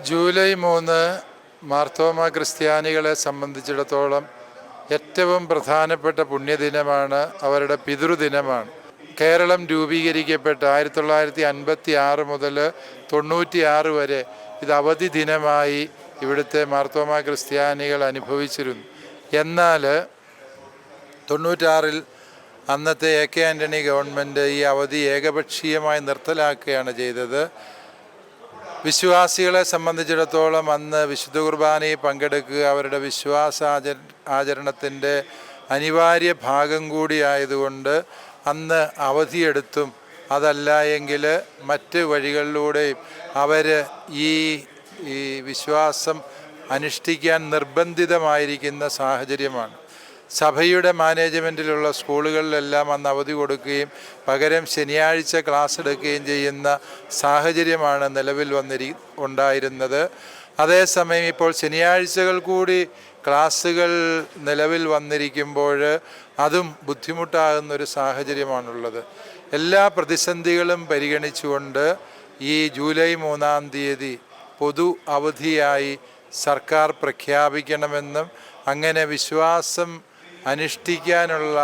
July മൂന്ന് മാർത്തോമ ക്രിസ്ത്യാനികളെ സംബന്ധിച്ചിടത്തോളം ഏറ്റവും പ്രധാനപ്പെട്ട പുണ്യദിനമാണ് അവരുടെ പിതൃദിനമാണ്. കേരളം രൂപീകരിക്കപ്പെട്ട ആയിരത്തി തൊള്ളായിരത്തി അൻപത്തി ആറ് മുതൽ തൊണ്ണൂറ്റി ആറ് വരെ ഇത് അവധി ദിനമായി ഇവിടുത്തെ മാർത്തോമ ക്രിസ്ത്യാനികൾ അനുഭവിച്ചിരുന്നു. എന്നാൽ തൊണ്ണൂറ്റാറിൽ അന്നത്തെ എ കെ ആന്റണി ഗവൺമെന്റ് ഈ അവധി ഏകപക്ഷീയമായി നിർത്തലാക്കുകയാണ് ചെയ്തത്. വിശ്വാസികളെ സംബന്ധിച്ചിടത്തോളം അന്ന് വിശുദ്ധ കുർബാനയിൽ പങ്കെടുക്കുക അവരുടെ വിശ്വാസ ആചരണത്തിന്റെ അനിവാര്യ ഭാഗം കൂടിയായതുകൊണ്ട് അന്ന് അവധിയെടുത്തും. അതല്ല എങ്കിൽ മറ്റ് വഴികളിലൂടെയും അവർ ഈ ഈ വിശ്വാസം അനുഷ്ഠിക്കാൻ നിർബന്ധിതമായിരിക്കുന്ന സാഹചര്യമാണ്. സഭയുടെ മാനേജ്മെന്റിലുള്ള സ്കൂളുകളിലെല്ലാം അന്ന് അവധി കൊടുക്കുകയും പകരം ശനിയാഴ്ച ക്ലാസ് എടുക്കുകയും ചെയ്യുന്ന സാഹചര്യമാണ് നിലവിൽ വന്നിരി ഉണ്ടായിരുന്നത്. അതേസമയം ഇപ്പോൾ ശനിയാഴ്ചകൾ കൂടി ക്ലാസ്സുകൾ നിലവിൽ വന്നിരിക്കുമ്പോൾ അതും ബുദ്ധിമുട്ടാകുന്നൊരു സാഹചര്യമാണുള്ളത്. എല്ലാ പ്രതിസന്ധികളും പരിഗണിച്ചുകൊണ്ട് ഈ ജൂലൈ മൂന്നാം തീയതി പൊതു അവധിയായി സർക്കാർ പ്രഖ്യാപിക്കണമെന്നും അങ്ങനെ വിശ്വാസം അനുഷ്ഠിക്കാനുള്ള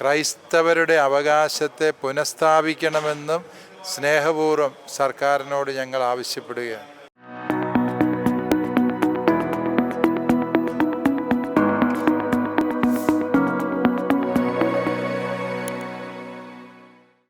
ക്രൈസ്തവരുടെ അവകാശത്തെ പുനഃസ്ഥാപിക്കണമെന്നും സ്നേഹപൂർവം സർക്കാരിനോട് ഞങ്ങൾ ആവശ്യപ്പെടുകയാണ്.